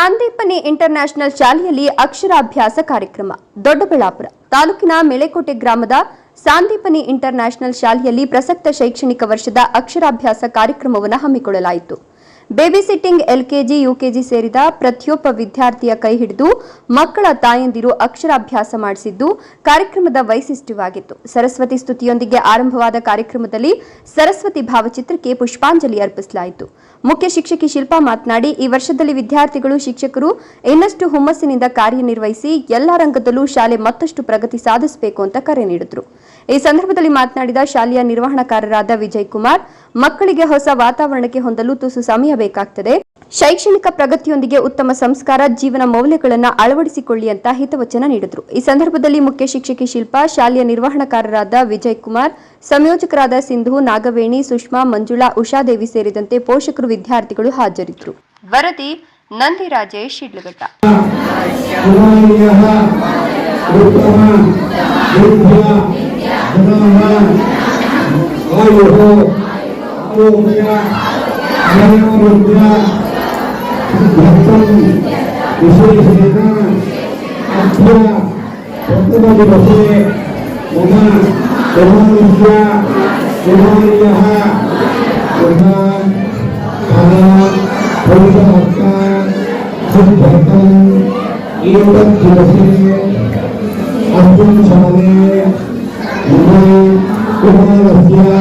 Sandeepani international ಶಾಲೆಯಲ್ಲಿ ಅಕ್ಷರಾಭ್ಯಾಸ ಕಾರ್ಯಕ್ರಮ, ದೊಡ್ಡಬಳ್ಳಾಪುರ ತಾಲೂಕಿನ ಮೇಳೆಕೋಟೆ ಗ್ರಾಮದ ಸಾಂದೀಪನಿ ಇಂಟರ್ನ್ಯಾಷನಲ್ ಶಾಲೆಯಲ್ಲಿ ಪ್ರಸಕ್ತ ಶೈಕ್ಷಣಿಕ ವರ್ಷದ ಅಕ್ಷರಾಭ್ಯಾಸ ಕಾರ್ಯಕ್ರಮವನ್ನು ಹಮ್ಮಿಕೊಳ್ಳಲಾಯಿತು. ಬೇಬಿ ಸಿಟ್ಟಿಂಗ್ ಎಲ್ಕೆಜಿ, ಯುಕೆಜಿ ಸೇರಿದ ಪ್ರತಿಯೊಬ್ಬ ವಿದ್ಯಾರ್ಥಿಯ ಕೈ ಹಿಡಿದು ಮಕ್ಕಳ ತಾಯಂದಿರು ಅಕ್ಷರಾಭ್ಯಾಸ ಮಾಡಿಸಿದ್ದು ಕಾರ್ಯಕ್ರಮದ ವೈಶಿಷ್ಟ್ಯವಾಗಿತ್ತು. ಸರಸ್ವತಿ ಸ್ತುತಿಯೊಂದಿಗೆ ಆರಂಭವಾದ ಕಾರ್ಯಕ್ರಮದಲ್ಲಿ ಸರಸ್ವತಿ ಭಾವಚಿತ್ರಕ್ಕೆ ಪುಷ್ಪಾಂಜಲಿ ಅರ್ಪಿಸಲಾಯಿತು. ಮುಖ್ಯ ಶಿಕ್ಷಕಿ ಶಿಲ್ಪಾ ಮಾತನಾಡಿ, ಈ ವರ್ಷದಲ್ಲಿ ವಿದ್ಯಾರ್ಥಿಗಳು, ಶಿಕ್ಷಕರು ಇನ್ನಷ್ಟು ಹುಮ್ಮಸ್ಸಿನಿಂದ ಕಾರ್ಯನಿರ್ವಹಿಸಿ ಎಲ್ಲ ರಂಗದಲ್ಲೂ ಶಾಲೆ ಮತ್ತಷ್ಟು ಪ್ರಗತಿ ಸಾಧಿಸಬೇಕು ಅಂತ ಕರೆ ನೀಡಿದ್ರು. ಈ ಸಂದರ್ಭದಲ್ಲಿ ಮಾತನಾಡಿದ ಶಾಲೆಯ ನಿರ್ವಹಣಾಕಾರರಾದ ವಿಜಯ್ ಕುಮಾರ್ ಮಕ್ಕಳಿಗೆ ಹೊಸ ವಾತಾವರಣಕ್ಕೆ ಹೊಂದಲು ತುಸು ಸಮಯ ಬೇಕಾಗ್ತದೆ ಶೈಕ್ಷಣಿಕ ಪ್ರಗತಿಯೊಂದಿಗೆ ಉತ್ತಮ ಸಂಸ್ಕಾರ ಜೀವನ ಮೌಲ್ಯಗಳನ್ನು ಅಳವಡಿಸಿಕೊಳ್ಳಿ ಅಂತ ಹಿತವಚನ ನೀಡಿದರು ಈ ಸಂದರ್ಭದಲ್ಲಿ ಮುಖ್ಯ ಶಿಕ್ಷಕಿ ಶಿಲ್ಪಾ ಶಾಲೆಯ ನಿರ್ವಹಣಾಕಾರರಾದ ವಿಜಯ್ ಕುಮಾರ್ ಸಂಯೋಜಕರಾದ ಸಿಂಧು ನಾಗವೇಣಿ ಸುಷ್ಮಾ ಮಂಜುಳಾ ಉಷಾದೇವಿ ಸೇರಿದಂತೆ ಪೋಷಕರು ವಿದ್ಯಾರ್ಥಿಗಳು ಹಾಜರಿದ್ದರು ವರದಿ ನಂದಿರಾಜೇಶ್ ಶಿಡ್ಲಘಟ್ಟ 아로비아 아로비아 약간 무슨 소리가 아프야 어떤 것이 오만 오만이야 오만이야. 오만 가나 거기서 아까 거기 잠깐 이런 것이 어떤 전에 오만 오만 없이야